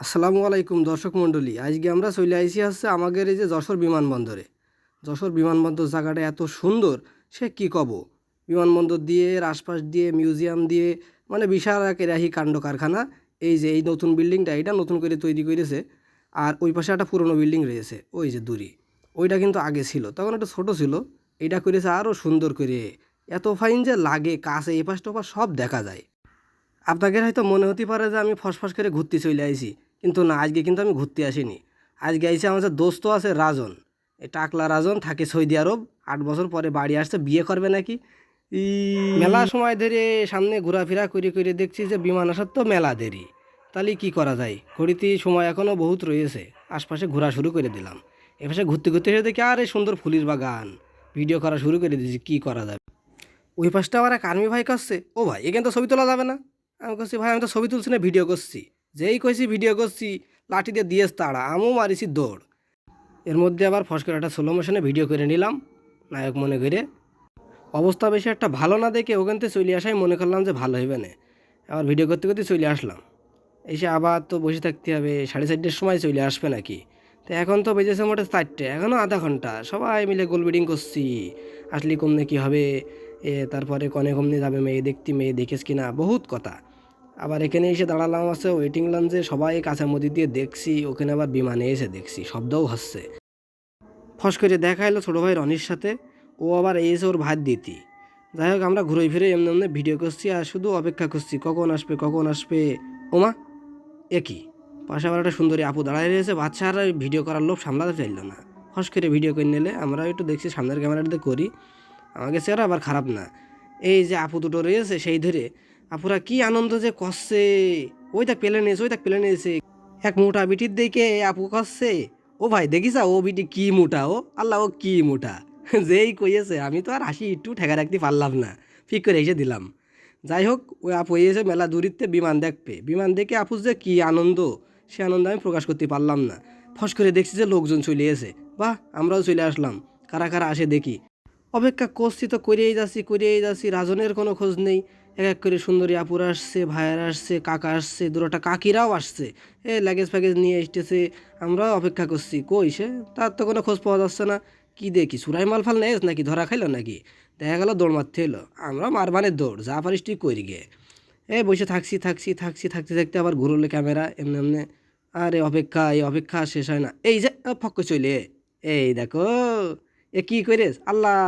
আসসালামু আলাইকুম দর্শক মণ্ডলী, আজকে আমরা চলে আইসি হচ্ছে আমাদের এই যে যশোর বিমানবন্দরে। যশোর বিমানবন্দর জায়গাটা এত সুন্দর, সে কি কব? বিমানবন্দর দিয়ে এর আশপাশ দিয়ে, মিউজিয়াম দিয়ে মানে বিশাল এক এরাহি কাণ্ড কারখানা। এই যে এই নতুন বিল্ডিংটা, এটা নতুন করে তৈরি করেছে। আর ওই পাশে একটা পুরনো বিল্ডিং রয়েছে, ওই যে দূরে। ওইটা কিন্তু আগে ছিল, তখন একটা ছোটো ছিল। এটা করেছে আরও সুন্দর করে। এত ফাইন যে লাগে, কাছে এ পাশ টোপাশ সব দেখা যায়। আপনাদের হয়তো মনে হতে পারে যে আমি ফসফস করে ঘুরতে চলে আইছি। কিন্তু না, আজকে কিন্তু আমি ঘুরতে আসিনি। আজকে আইসি আমার যে দোস্ত আছে রাজন। এই টাকলা রাজন, থাকে সৌদি আরব। আট বছর পরে বাড়ি আসছে, বিয়ে করবে নাকি? মেলা সময় ধরে সামনে ঘোরাফেরা করে করে দেখছি যে বিমান আসার তো মেলা দেরি। তাহলে কি করা যায়? ঘড়িতে সময় এখনও বহুত রয়েছে। আশপাশে ঘোরা শুরু করে দিলাম। এপাশে ঘুরতে ঘুরতে এসে দেখি, আরে সুন্দর ফুলির বাগান। ভিডিও করা শুরু করে দিয়েছি, কী করা যাবে? ওই পাশটা আমার এক আর্মি ভাই কাছে ও ভাই, এখানে তো ছবি তোলা যাবে না। আমি করছি, ভাই, আমি তো ছবি তুলছি না, ভিডিও করছি। যেই কইছি ভিডিও করছি, লাঠি দিয়ে দিয়েছ তাড়া আমিও মারিছি দৌড়। এর মধ্যে আবার ফস করে একটা স্লো মোশনে ভিডিও করে নিলাম, নায়ক মনে করে। অবস্থা বেশি একটা ভালো না দেখে ওখান থেকে চলে আসাই মনে করলাম যে ভালো হইবে না। আবার ভিডিও করতে করতে চলে আসলাম। এসে আবার তো বসে থাকতে হবে, সাড়ে চারটের সময় চলে আসবে নাকি? তো এখন তো বেজেছে মোটে চারটে এখনও আধা ঘণ্টা। সবাই মিলে গোল বিডিং করছি। আসলে কমনে কী হবে, এ তারপরে কনে কমনে যাবে মেয়ে দেখতে, মেয়ে দেখেস কিনা, বহুত কথা। আবার এখানে এসে দাঁড়ালাম আছে ওয়েটিং লঞ্চে সবাই কাছের মধ্যে দিয়ে দেখছি, ওখানে আবার বিমানে এসে দেখছি, শব্দও হচ্ছে। ফস করে দেখা এলো ছোটো ভাই রনির সাথে, ও আবার এসে ওর ভাত দিতি। যাই হোক, আমরা ঘুরে ফিরে এমনি এমনি ভিডিও করছি আর শুধু অপেক্ষা করছি, কখন আসবে কখন আসবে? ওমা একই পাশে আবার একটা সুন্দরী আপু দাঁড়ায় রয়েছে, বাচ্চা আর ভিডিও করার লোভ সামলাতে চাইল না। ফস করে ভিডিও করে নিলে, আমরা একটু দেখছি সামনের ক্যামেরাটাতে করি। আমাকে চেহারা আবার খারাপ না। এই যে আপু দুটো রয়েছে, সেই ধরে আপুরা কি আনন্দ যে করছে? ওই দেখ পেলে নিয়েছে ওই দেখ পেলে নিয়েছে। এক মোটা বিটির দিকে আপু করছে। ও ভাই, দেখিসা ও বিটি কি মোটা, ও? আল্লাহ, ও কি মোটা? যেই কইয়েছে, আমি তো আর হাসি একটু ঠেকা রাখতে পারলাম না। ফিক করে এসে দিলাম। যাই হোক, ওই আপু এসে মেলা দূরিত্বে বিমান দেখবে। বিমান দেখে আপু যে কী আনন্দ, সে আনন্দ আমি প্রকাশ করতে পারলাম না। ফস করে দেখছি যে লোকজন চলে এসে। বাহ, আমরাও চলে আসলাম। কারা কারা আসে দেখি। অপেক্ষা করছি তো করেই যাচ্ছি করেই যাচ্ছি, রাজনের কোনো খোঁজ নেই। এক এক করে সুন্দরী আপুর আসছে, ভাইয়ার আসছে, কাকা আসছে, দুটোটা কাকিরাও আসছে। এ লাগেজ ফ্যাগেজ নিয়ে এসতেছে আমরাও অপেক্ষা করছি, কই সে? তার তো কোনো খোঁজ পাওয়া যাচ্ছে না। কি দেখি সুরাই মাল ফাল নেস নাকি, ধরা খাইলো নাকি? দেখা গেল দৌড় মারতে এলো। আমরা মারবানের দৌড়, যা পারিস তুই করি গে। এ বসে থাকছি থাকছি থাকছি, থাকতে থাকতে আবার ঘুরলে ক্যামেরা, এমনি এমনি। আরে অপেক্ষা, এই অপেক্ষা শেষ হয় না। এই যে ফক্ক চলে এই দেখো, এ কি করিস আল্লাহ!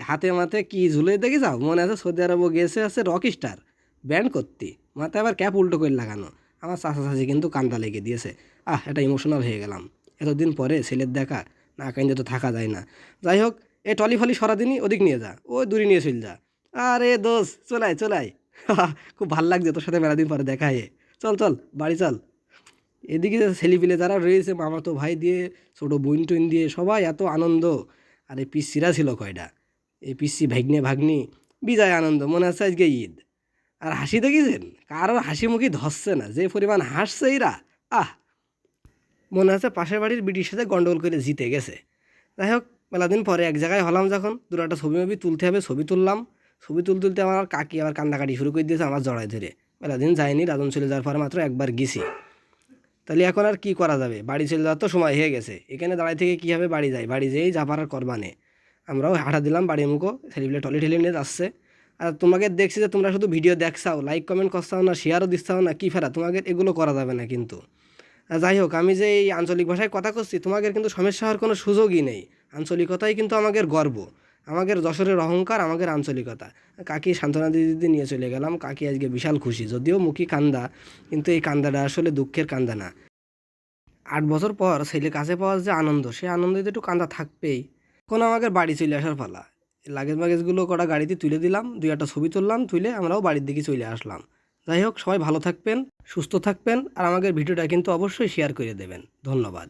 হাতে মাথায় কি ঝুলে দেখে যাও মনে আছে সৌদি আরব গেছে, আছে রক স্টার ব্যান্ড করতে। মাথায় আবার ক্যাপ উল্টো করে লাগানো। আমার চাষা চাষি কিন্তু কান্দা লেগে দিয়েছে। আহ, এটা ইমোশনাল হয়ে গেলাম। এতদিন পরে ছেলের দেখা, না কান্দে তো থাকা যায় না। যাই হোক, এ টলি ফলি সরাদিনই ওদিক নিয়ে যা ও দূরে নিয়ে চল যা। আরে দোষ চলাই চলাই। খুব ভালো লাগছে তোর সাথে মেলাদিন পরে দেখা হয়ে। চল চল, বাড়ি চল। এদিকে ছেলেপিলে যারা রয়েছে মামা তো ভাই দিয়ে, ছোটো বোন টোন দিয়ে সবাই এত আনন্দ। আর এই পিসিরা ছিল কয়টা এই পিসি ভাগ্নে ভাগ্নি, বিজয় আনন্দ, মনে আছে আজকে ঈদ? আর হাসি দেখেছেন? কারোর হাসি মুখি ধরছে না, যে পরিমাণ হাসছে এরা, আহ! মনে আছে পাশের বাড়ির বিটির সাথে গন্ডগোল করে জিতে গেছে। যাই হোক মেলাদিন পরে এক জায়গায় হলাম যখন দুটো একটা ছবি মবি তুলতে হবে, ছবি তুললাম। ছবি তুলতে তুলতে আমার কাকি আবার কান্দাকাটি শুরু করে দিয়েছে আমার জড়ায় ধরে। মেলাদিন যায়নি রাজন চলে যাওয়ার পরে মাত্র একবার গেছি। তাহলে এখন আর কি করা যাবে? বাড়ি চলে যাওয়ার তো সময় হয়ে গেছে। এখানে দাঁড়াই থেকে কী হবে? বাড়ি যাই, বাড়ি যেয়েই যা পারার করবানে আমরাও হাঁটা দিলাম বাড়ি মুখো ছেলেপিলে টলি ঠেলে নিয়ে যাচ্ছে। আর তোমাকে দেখছি যে তোমরা শুধু ভিডিও দেখছাও লাইক কমেন্ট করছাও না শেয়ারও দিচ্ছাও না, কী ফেরা? তোমাকে এগুলো করা যাবে না কিন্তু। যাই হোক, আমি যে এই আঞ্চলিক ভাষায় কথা করছি তোমাদের কিন্তু সমস্যা হওয়ার কোনো সুযোগই নেই। আঞ্চলিকতাই কিন্তু আমাদের গর্ব, আমাদের যশোরের অহংকার, আমাদের আঞ্চলিকতা। কাকি সান্ত্বনা দিদি নিয়ে চলে গেলাম, কাকি আজকে বিশাল খুশি, যদিও মুখী কান্দা, কিন্তু এই কান্দাটা আসলে দুঃখের কান্দা না। আট বছর পর ছেলে কাছে পাওয়ার যে আনন্দ, সে আনন্দে একটু কান্দা থাকবেই। এখন আমাকে বাড়ি চলে আসার পালা। লাগেজ মাগেজগুলো কটা গাড়িতে তুলে দিলাম, দুই একটা ছবি তুললাম, তুলে আমরাও বাড়ির দিকে চলে আসলাম। যাই হোক, সবাই ভালো থাকবেন, সুস্থ থাকবেন, আর আমাদের ভিডিওটা কিন্তু অবশ্যই শেয়ার করে দেবেন। ধন্যবাদ।